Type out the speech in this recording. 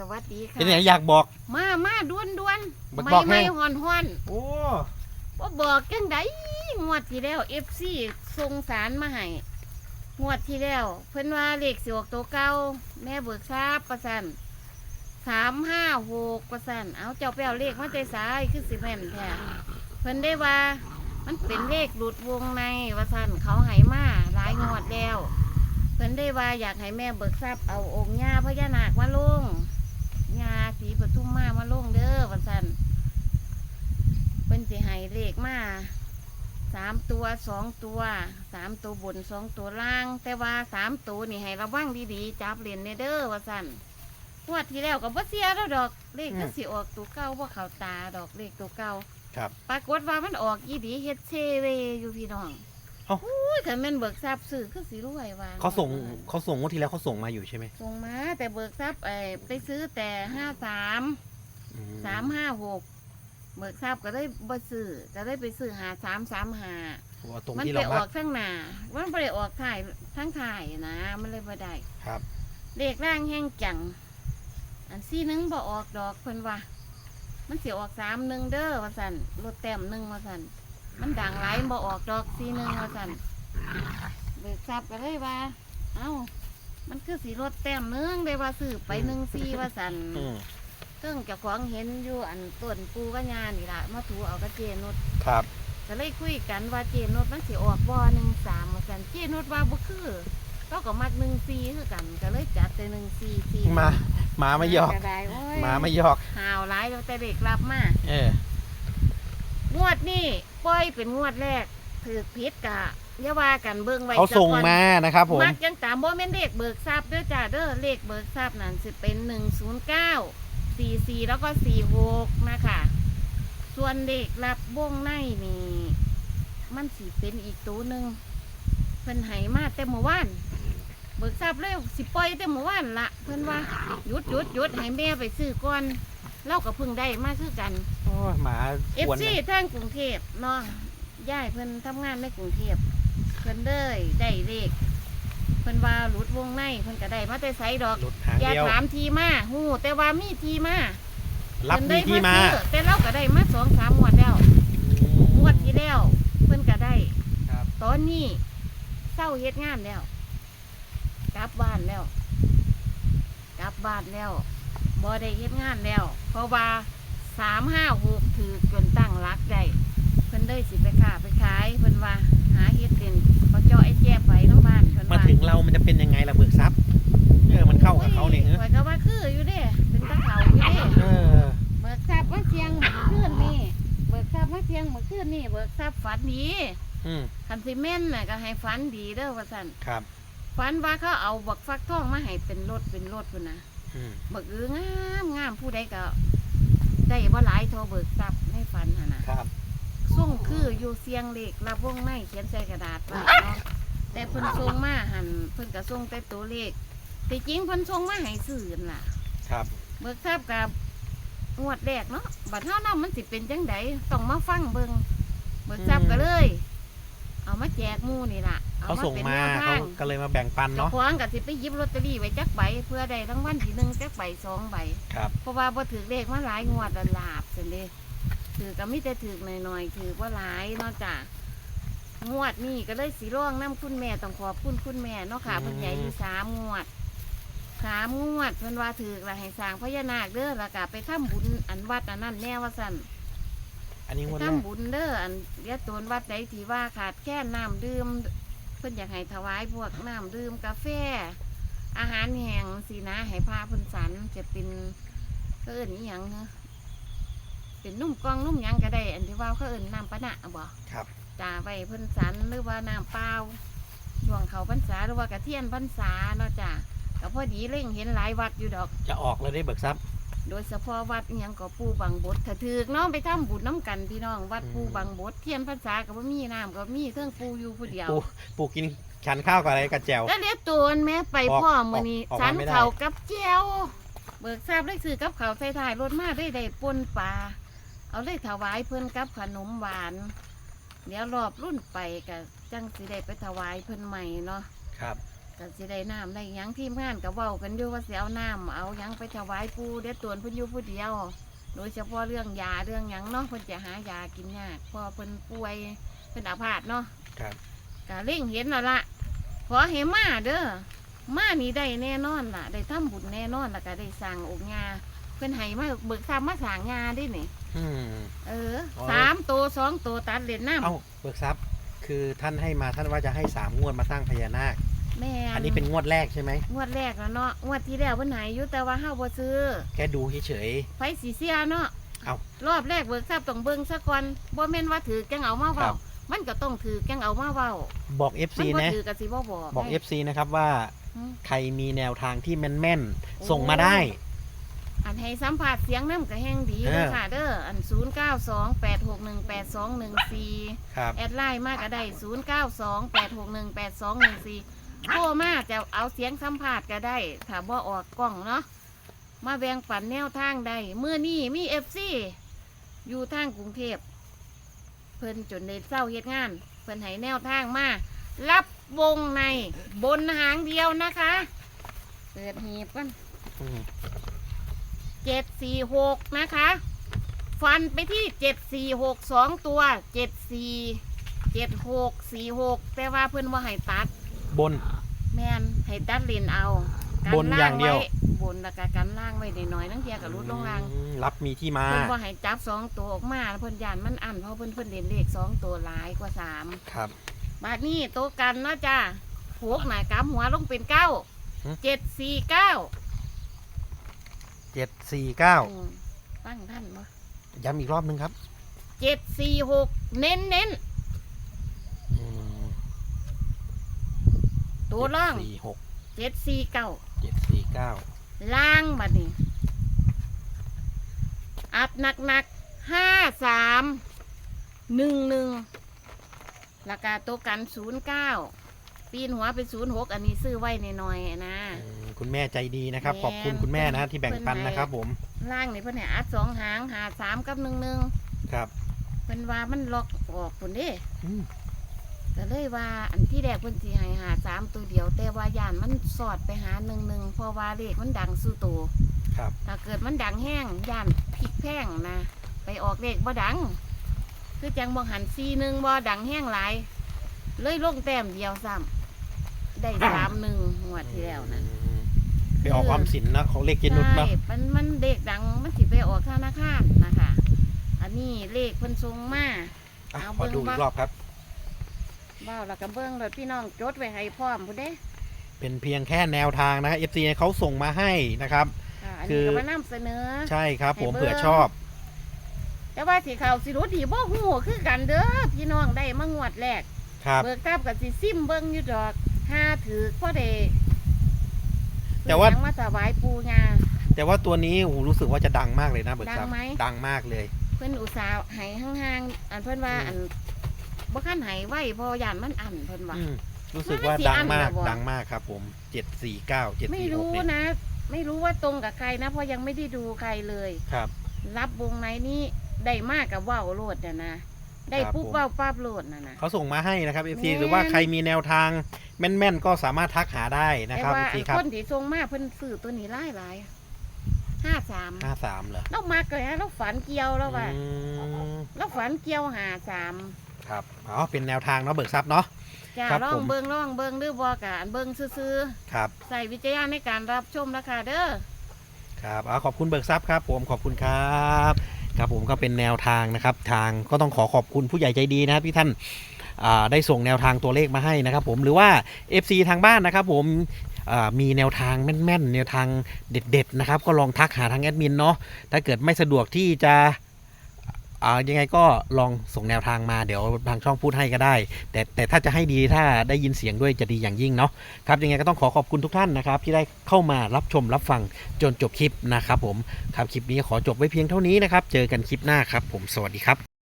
สวัสดีค่ะเป็นไงอยากบอก มามาด่วนด่วนบอกไม่บอกให้ไม่หอนหอนโอ้ว่าบอกจังไดงวดที่แล้วเอฟซีส่งสารมาให้งวดที่แล้ว เพิ่นว่าเลขสิออกตัวเก่าแม่เบิกทราบประสันสามห้าหกประสันเอาเจ้าไปเอาเลขมาใจสายคือสิแม่นแท้เพิ่นได้ว่า มันเป็นเลขหลุดวงในว่าสันเขาให้มาหลายงวดแล้ว เพิ่นได้ว่าอยากให้แม่เบิกทรัพย์เอาองค์ย่าพญานาคมาลง ย่าสีปทุมมามาลงเด้อว่าสันเพิ่นสิให้เลขมาสามตัวสองตัวสามตัวบนสองตัวล่าง แต่ว่าสามตัวนี่ให้ระวังดีๆจับเหรียญเด้อว่าสันงวดที่แล้วก็บ่เสียแล้วดอกเลขก็สิออกตัวเก่าบ่เข้าตาดอกเลขตัวเก่าครับ ปรากฏว่ามันออกยี่ดีเฮ็ดเชเวอยู่พี่น้อง เอ้าอุ้ยคันแม่นเบิกทรัพย์ซื้อคือสิรวยว่าเขาส่งเขาส่งงวดที่แล้วเขาส่งมาอยู่ใช่ไหมส่งมา แต่เบิกทรัพย์ไอ้ไปซื้อแต่ห้าสามอืสามห้าหกเบิกทรัพย์ก็ได้บ่ซื้อก็ได้ไปซื้อหาสามสามหาโอ้ตรงมันที่ไปเราอมัอกกทั้งหน้ามันบ่ได้ออกถ่ายทั้งถ่ายนะ มันเลยบ่ได้ครับ เลขร่างแห้งจัง อันซี่หนึงบ่ออกดอกเพิ่นว่า มันสิออกสามหนึ่งเด้อว่าสั่นลดแต้มหนึ่งว่าสั่น มันด่างหลายบ่ออกดอกซี่หนึ่งว่าสั่นเบิกทรัพย์ก็เลยว่า เอ้า มันคือสีลดแต้มหนึงได้ว่าซื้อไปหนึ่งซี่ว่าสั่นอืมซึ่งเจ้าของเห็นอยู่อันต้นปูกัญญานี่ล่ะมาถูเอากระเจนุดครับก็เลยคุยกันว่าเจนุดมันสิออกบ่หนึ่งสามว่าสั่นเจนุดว่าบ่คือเราก็มักหนึ่งซีคือกันก็เลยจัดแต่หนึ่งซีซีมาหมาไม่หยอกก็ได้โอ้ยหมาไม่หยอก หาวหลายแล้วแต่เด็กรับมา เออ งวดนี่ปล่อยเป็นงวดแรกถือพิษกะอย่าว่ากันเบิ่งไว้เขาส่งซะก่อนมานะครับผมมักยังตามบ่แม่นเลขเบิกทรัพย์เด้อจ้าเด้อเลขเบิกทรัพย์นั่นสิเป็นหนึ่งศูนย์เก้าสี่สี่แล้วก็สี่หกนะคะ ส่วนเลขรับวงในนี่มันสิเป็นอีกตัวหนึ่งเพิ่นให้มาแต่เมื่อวานเบิกทรัพย์เลยสิปล่อยแต่เมื่อวานละเพิ่นว่าหยุดหยุดหยุดให้แม่ไปซื้อก่อนเราก็เพิ่งได้มาคือกันโอ้ยหมาเอฟกวนซีนะทางกรุงเทพเนาะย่ายเพิ่นทำงานในกรุงเทพเพิ่นเลยได้เลขเพิ่นว่าหลุดวงในเพิ่นก็ได้มาแต่ไสดอก หลุดหางอย่าเดียว ถามทีมาฮู้แต่ว่ามีทีมารับเพิ่นมีได้ที่มาซื้อแต่เราก็ได้มาสองสามงวดแล้วงวดที่แล้ว เพิ่นก็ได้ ครับตอนนี้เศร้าเฮ็ดงานแล้ว กลับบ้านแล้ว กลับบ้านแล้วบ่ได้เฮ็ดงานแล้ว เพราะว่า สามห้าหกถือจนตั้งรักได้เพิ่นเลยสิไปค้าไปขายเพิ่นว่าหาเฮ็ดเป็นเขาเจาะไอ้แจ๊บไว้น้ำบ้านเพิ่นมาว่าถึงเรามันจะเป็นยังไงล่ะเบิกทรัพย์เออมันเข้ากับเขาเนี่ยโอ้ยข้อยก็ว่าคืออยู่เด้เป็นตะเขาอยู่เด้เออเบิกทรัพย์มาเสียงเมื่อคืนนี่เบิกทรัพย์มาเสียงเมื่อคืนนี่เบิกทรัพย์ฝันดีอืมคันสิแม่นน่ะก็ให้ฝันดีเด้อว่าซั่นครับฝันว่าเขาเอาบักฟักทองมาให้เป็นรถเป็นรถพุ่นนะอืมบักเอืองามงามผู้ใดก็ ได้บ่หลายเทอเบิกทรัพย์ในฝันหั่นน่ะ ครับ ส่งคืออยู่เสียงเลขรับวงในเขียนใส่กระดาษไว้เนาะแต่เพิ่นส่งมาหันเพิ่นก็ส่งแต่ตัวเลขแต่จริงเพิ่นส่งมาให้ซื้อนั่นล่ะ ครับ เบิกทรัพย์กับงวดแรกเนาะบัดเท่านั้นมันสิเป็นจังไดต้องมาฟังเบิ่งเบิกทรัพย์ก็เลย เอามาแจกหมู่นี่ล่ะอเขาส่งเป็นมาแนวเขาทางก็เลยมาแบ่งปันเจ้าเนาะของก็สิไปหยิบลอตเตอรี่ไว้จักใบเพื่อได้รางวัลที่หนึ่งจักใบสองใบครับเพราะว่าบ่ถือเลขมาหลายงวดและลาบสิเด้ถือก็มีแต่ถือหน่อยๆถือว่าหลายเนาะจ้ะงวดนี่ก็เลยสีร่องน้ำคุณแม่ต้องขอบคุณคุณแม่เนาะค่ะเพิ่นใหญ่อยู่สามงวดสามงวดเพิ่นว่าถือละให้สร้างพญานาคเด้อแล้วก็ไปทำบุญอันวัดอันนั้นแน่ว่าสั่น อันนี้งไปวดแรกทำบุญเด้ออันเรียกตนวัดใดที่ว่าขาดแค่น้ำดื่ม เพิ่นอยากให้ถวายพวกน้ำดื่มกาแฟ อาหารแห้งสีนะให้พาเพิ่นสันจะเป็นเขาเอิ้นอีหยังเนอะเป็นนุ่มกล้องนุ่มหยังก็ได้ อันที่ว่าเขาเอิ้นน้ำปะนะบ่ครับ จ่าไว้เพิ่นสันหรือว่าน้ำเปล่าช่วงเขาพรรษาหรือว่ากระเทียนพรรษาเนาะจ้ะก็พอดีเล่งเห็นหลายวัดอยู่ดอก จะออกเลยได้เบิกทรัพย์ โดยเฉพาะวัดอิหยังก็ปูบางบดถ้าถือกเน้องไปทำบุญน้ำกันพี่น้อง วัดปูบางบดเทียนพรรษาก็บ่มีน้ำก็มีเครื่องปูอยู่ผู้เดียวปูปูกินฉันข้าวกับอะไรกับแจวก็เรียกตัวแม่ไปออกพ่อมือนี้ออกมาสันไม่ได้เขากับเจียวเบิกทราบได้ซื้อกับเขาวใส่ถ่ายรถมาได้ได้ปนปลาเอาเลยถวายเพิ่นกับขนมหวาน เดี๋ยวรอบรุ่นไปกับจังสิได้ไปถวายเพิ่นใหม่เนาะครับ กก็สิได้น้ำได้หยังทีมงานก็เว้ากันอยู่ว่าสิเอาน้ำเอาหยังไปถวายปู่เดี๋ยวตวนเพิ่นอยู่ผู้เดียว โดยเฉพาะเรื่องยาเรื่องหยังเนาะเพิ่นจะหายากินยากเพอเพิ่นป่วยเพิ่นอาพาธเนาะครับ ก็เล่งเห็นแล้วละขอให้มาเด้อมานี่ได้แน่นอนล่ะ ได้ทำบุญแน่นอนแล้วก็ได้สร้างองค์งาเพิ่นให้มาเบิกทรัพย์มาสร้างงาได้นี่ อืม เอออ๋อสามตัวสองตัวตัดเหรียญน้เอ้าเบิกทรัพย์คือท่านให้มาท่านว่าจะให้สามงวดมาสร้างพญานาคำ แม่อันนี้เป็นงวดแรกใช่ไหไหม งวดแรกแล้วเนาะงวดที่แล้วเพิ่นให้อยู่แต่ว่าเฮาบ่ซื้อแค่ดูเฉย ไฟสีเสียเนาะเอ้ารอบแรกเบิกทรัพย์ต้องเบิ่งซะก่อนบ่แม่นว่าถือจังเอามาครัเว้าบ มันก็ต้องถือจังเอามาเว้าๆ บอก FC มันบ่นะ ถือก็สิบ่บอกบอก ไง FC นะครับว่าอืม ใครมีแนวทางที่แม่นโอ้ๆส่งมาได้ อันให้สัมผัสเสียงน้ำก็แห้งดีเออเด้อค่ะเด้ออัน 0 9 2 8 6 1 8 2 1 4 ครับ แอดไลน์มากก็ได้ 0 9 2 8 6 1 8 2 1 4 โทรมาจะเอาเสียงสัมผัสก็ได้ถ้าบ่ออกกล้องเนาะมาแบ่งปันแนวทางได้เมื่อนี้มีเอฟซีอยู่ทางกรุงเทพเพิ่นจนได้เศร้าเฮ็ดงาน เพิ่นให้แนวทางมารับวงในบนหางเดียวนะคะ เปิดหีบกันเจ็ดสี่หกนะคะ ฟันไปที่เจ็ดสี่หกสองตัวเจ็ดสี่เจ็ดหกสี่หกแต่ว่าเพื่อนว่าให้ตัด บน แมนให้ตัดเลนเอากันบนอย่างเดียวไบนแล้วก็กันล่างไว้หน่อยๆนั่งเทียกับรุดลงล่างอืมรับมีที่มาเพื่อนว่าให้จับสองตัวออกมาเพื่อนยานมันอันเพราะเพื่อนเพื่อนเล่นเลขสองตัวหลายกว่าสามครับ บาทนี้โตวกันเนาะจ้าหกหนากำหัวลงเป็นเก้าหึ เจ็ดสี่เก้าเจ็ดสี่เก้าอืมตั้งท่านบ่ย้ำอีกรอบนึงครับเจ็ดสี่หกเน้นเน้นอืม ๆ ตัวล่างสี่หกเจ็ดสี่เก้าเจ็ดสี่เก้าล่างบัดนี้ อัดหนักหนักห้าสามหนึ่งหนึ่งราคาตัวกันศูนย์เก้าปีนหัวเป็นศูนย์หกอันนี้ซื้อไว้หน่อยๆนะอืมคุณแม่ใจดีนะครับ แม่ ขอบคุณคุณแม่นะที่แบ่งปันเพิ่นให้นะครับผมล่างนี่เพิ่นให้อัดสองหางหาสามกับหนึ่งหนึ่งครับเพิ่นว่ามันล็อกออกคนเด้อืม ก็เลยว่าอันที่แรกเพิ่นสิให้หาสามตัวเดียว แต่ว่าย่านมันสอดไปหาหนึ่งหนึ่งเพราะว่าเลขมันดังสู้ตัวครับ ถ้าเกิดมันดังแห้งย่านพลิกแพงนะไปออกเลขบ่ดัง คือจังบ่หันซีหนึ่งบ่ดังแห้งหลาย เลยลงแต้มเดียวซ้ำได้สามหนึ่งงวดที่แล้วนะอืมไปออกความสินเนอะของเลขเจนุสเนาะใช่มันมันเด็กดังมันสิไปออกธนาคารนะคะ อันนี้เลขเพิ่นทรงมา อะเอาขอดูเบิ่อีงกบ่รอบครับ เบ้าแล้วก็เบิ่งเลยพี่น้องจดไว้ให้พร้อมพุ่นเด้เป็นเพียงแค่แนวทางนะครับ FC เขาส่งมาให้นะครับ ค่ะอันคืนี้อ ก็มานำเสนอ ใช่ครับ ผมให้เบิ่ง เผื่อชอบแต่ว่าสิเขาสิรู้ดีบ่ฮู้คือกันเด้อพี่น้องได้มางวดแรก ครับ เบิกทราบกับสิซิมเบิ่งอยู่ดอกห้าถือพ่อเดแต่ว่ามาถวายปูงา แต่ว่าตัวนี้โอ้โหรู้สึกว่าจะดังมากเลยนะเบิกทรัพดัย์งไหม ดังมากเลย เพิ่นอุตส่าห์ให้ห่างๆอันเพิ่นว่าอืม อัน บ่คันให้ไว้เพอย่านมันอันเพิ่นว่า อืมรู้สึกว่ามันสิดังอั้นมากเหรอวะ ดังมากครับผมเจ็ดสี่เก้าเจ็ดไม่สี่หกรู้เนี่ยนะ ไม่รู้ว่าตรงกับใครนะเพราะยังไม่ได้ดูใครเลย ครับ รับวงในนี้ได้มากกับว่าวโลดน่ะนะได้ครับปุ๊บผม ว่าวปั๊บโลดน่ะนะ เขาส่งมาให้นะครับ FC แม่น หรือว่าใครมีแนวทางแม่นๆก็สามารถทักหาได้นะแต่ครับว่า FC อันครับคนที่ทรงมาเพิ่นซื้อตัวนี้หลายหลายห้าสามห้าสามเหรอเรามาเกิดเราฝันเกี่ยวแล้วว่าอืมเราฝันเกี่ยวหาสาม ครับอ๋อเป็นแนวทางเนาะเบิกทรัพย์เนาะ จ้าครับล่อผงม เบิงล่องเบิงหรือบอกการเบิงซื้อครับๆใส่วิจารณ์ในการรับชมนะคะเด้อ ครับอ๋อขอบคุณเบิกทรัพย์ครับ ผมขอบคุณครับครับผมก็เป็นแนวทางนะครับ ทางก็ต้องขอขอบคุณผู้ใหญ่ใจดีนะครับที่ท่านอ่าได้ส่งแนวทางตัวเลขมาให้นะครับ ผมหรือว่า FC ทางบ้านนะครับ ผมอ่ามีแนวทางแม่นๆแนวทางเด็ด ๆ นะครับ ก็ลองทักหาทางแอดมินเนาะถ้าเกิดไม่สะดวกที่จะอ่า ยังไงก็ลองส่งแนวทางมาเดี๋ยวทางช่องพูดให้ก็ได้ แต่แต่ถ้าจะให้ดีถ้าได้ยินเสียงด้วยจะดีอย่างยิ่งเนาะครับยังไงก็ต้องขอขอบคุณทุกท่านนะครับ ที่ได้เข้ามารับชมรับฟังจนจบคลิปนะครับผมครับคลิปนี้ขอจบไว้เพียงเท่านี้นะครับ เจอกันคลิปหน้าครับ ผมสวัสดีครับ